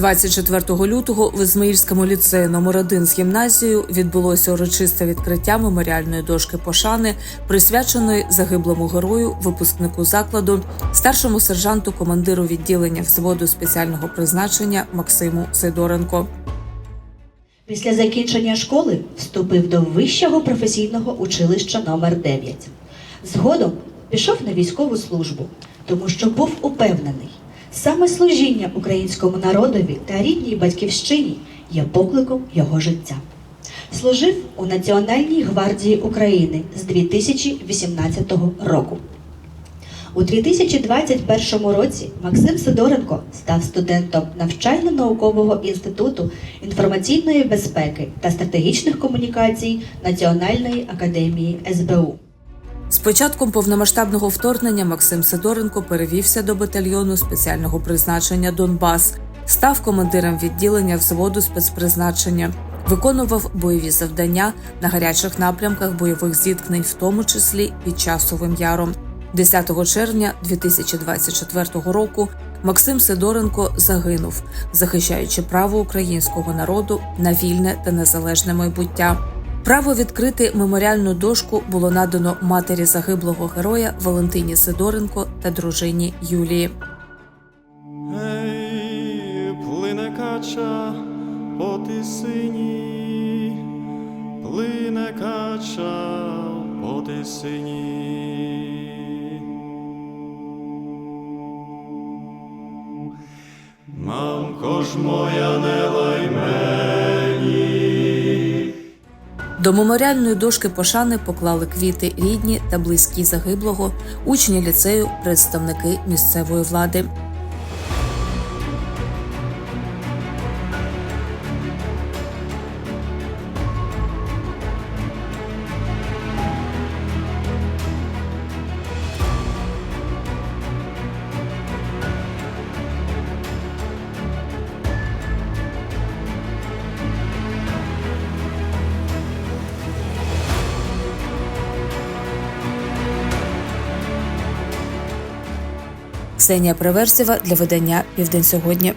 24 лютого в Ізмаїльському ліцеї номер 1 з гімназією відбулося урочисте відкриття меморіальної дошки пошани, присвяченої загиблому герою, випускнику закладу, старшому сержанту, командиру відділення взводу спеціального призначення Максиму Сидоренко. Після закінчення школи вступив до Вищого професійного училища номер 9 Згодом пішов на військову службу, тому що був упевнений, саме служіння українському народові та рідній батьківщині є покликом його життя. Служив у Національній гвардії України з 2018 року. У 2021 році Максим Сидоренко став студентом навчально-наукового інституту інформаційної безпеки та стратегічних комунікацій Національної академії СБУ. З початком повномасштабного вторгнення Максим Сидоренко перевівся до батальйону спеціального призначення Донбас, став командиром відділення взводу спецпризначення, виконував бойові завдання на гарячих напрямках бойових зіткнень, в тому числі під часовим яром. 10 червня 2024 року Максим Сидоренко загинув, захищаючи право українського народу на вільне та незалежне майбуття. Право відкрити меморіальну дошку було надано матері загиблого героя Валентині Сидоренко та дружині Юлії. Ей, плине кача по тисині, плине кача по тисині. Мамко ж моя не До меморіальної дошки пошани поклали квіти рідні та близькі загиблого, учні ліцею, представники місцевої влади. Ксенія Приверсєва для видання Південь сьогодні.